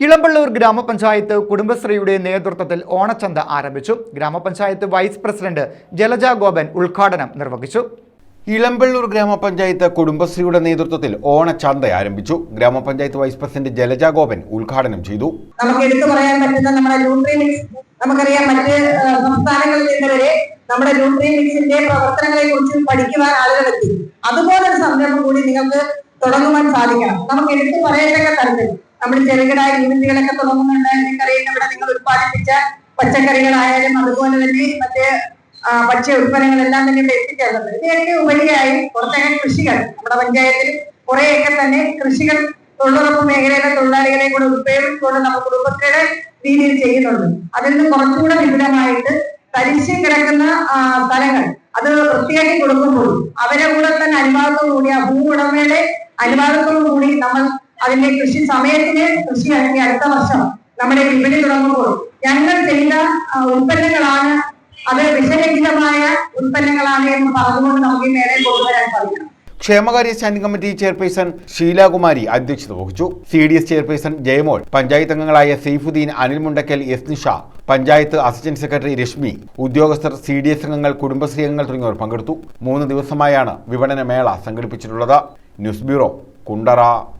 ഇളമ്പള്ളൂർ ഗ്രാമപഞ്ചായത്ത് കുടുംബശ്രീയുടെ നേതൃത്വത്തിൽ ഓണച്ചന്ത ആരംഭിച്ചു. ഗ്രാമപഞ്ചായത്ത് വൈസ് പ്രസിഡന്റ് ജലജ ഗോപൻ ഉദ്ഘാടനം നിർവഹിച്ചു. ഇളമ്പള്ളൂർ ഗ്രാമപഞ്ചായത്ത് കുടുംബശ്രീയുടെ നേതൃത്വത്തിൽ ഓണച്ചന്ത ആരംഭിച്ചു. ഗ്രാമപഞ്ചായത്ത് വൈസ് പ്രസിഡന്റ് ജലജ ഗോപൻ ഉദ്ഘാടനം ചെയ്തു. നമുക്ക് എടുത്തു പറയാൻ പറ്റുന്ന നമ്മുടെ മിക്സ് നമുക്കറിയാം മറ്റ് സംസ്ഥാനങ്ങളിൽ നിന്ന് വരെ നമ്മുടെ ലൂട്രി മിക്സിന്റെ പ്രവർത്തനങ്ങളെ കുറിച്ച് പഠിക്കുവാൻ ആളുകളെത്തി അതുപോലൊരു സംരംഭം കൂടി നിങ്ങൾക്ക് തുടങ്ങുവാൻ സാധിക്കണം. നമുക്ക് എടുത്തു പറയത്തക്ക തരത്തിൽ നമ്മൾ ചെറുകിട യൂണിറ്റുകളൊക്കെ തുടങ്ങുന്നുണ്ട്. നിങ്ങൾക്കറിയാം ഇവിടെ നിങ്ങൾ ഉത്പാദിപ്പിച്ച പച്ചക്കറികളായാലും അതുപോലെ തന്നെ മറ്റേ ഭക്ഷ്യ ഉൽപ്പന്നങ്ങളെല്ലാം തന്നെ ഇവിടെ എത്തിച്ചേർന്നത് ഇതിനൊക്കെ ഉപരിയായി പുറത്തേക്ക് കൃഷികൾ നമ്മുടെ പഞ്ചായത്തിൽ കുറേയൊക്കെ തന്നെ കൃഷികൾ തൊഴിലുറപ്പ് മേഖലയിലെ തൊഴിലാളികളെ കൂടെ ഉപയോഗിച്ചുകൊണ്ട് നമ്മൾ കുടുംബത്തിലെ രീതിയിൽ ചെയ്യുന്നുണ്ട്. അതിൽ നിന്ന് കുറച്ചുകൂടെ വിപുലമായിട്ട് തരിശ് കിടക്കുന്ന സ്ഥലങ്ങൾ അത് വൃത്തിയാക്കി കൊടുക്കുമ്പോൾ അവരെ കൂടെ തന്നെ അനുവാദത്തോടു കൂടി ആ ഭൂ ഉടമയുടെ അനുവാദത്തോടു കൂടി നമ്മൾ അതിന്റെ കൃഷി സമയത്തിന് കൃഷി ഇറങ്ങി അടുത്ത വർഷം നമ്മുടെ വിപണി തുടങ്ങുമ്പോൾ ഞങ്ങൾ ചെയ്ത ഉൽപ്പന്നങ്ങളാണ്. അത് വിഷരഹിതമായ ഉൽപ്പന്നങ്ങളാണ് എന്ന് പറഞ്ഞുകൊണ്ട് നമുക്ക് നേരെ കൊണ്ടുവരാൻ സാധിക്കണം. ക്ഷേമകാര്യ സ്റ്റാൻഡിംഗ് കമ്മിറ്റി ചെയർപേഴ്സൺ ഷീലാകുമാരി അധ്യക്ഷത വഹിച്ചു. C D S chairperson Jayamol panchayat അംഗങ്ങളായ Saifuddin Anil Mundakkal S Nisha panchayat assistant secretary Rashmi ഉദ്യോഗസ്ഥർ സി ഡി എസ് അംഗങ്ങൾ കുടുംബശ്രീ അംഗങ്ങൾ തുടങ്ങിയവർ പങ്കെടുത്തു. മൂന്ന് ദിവസമായാണ് വിപണന മേള സംഘടിപ്പിച്ചിട്ടുള്ളത്. News bureau Kundara.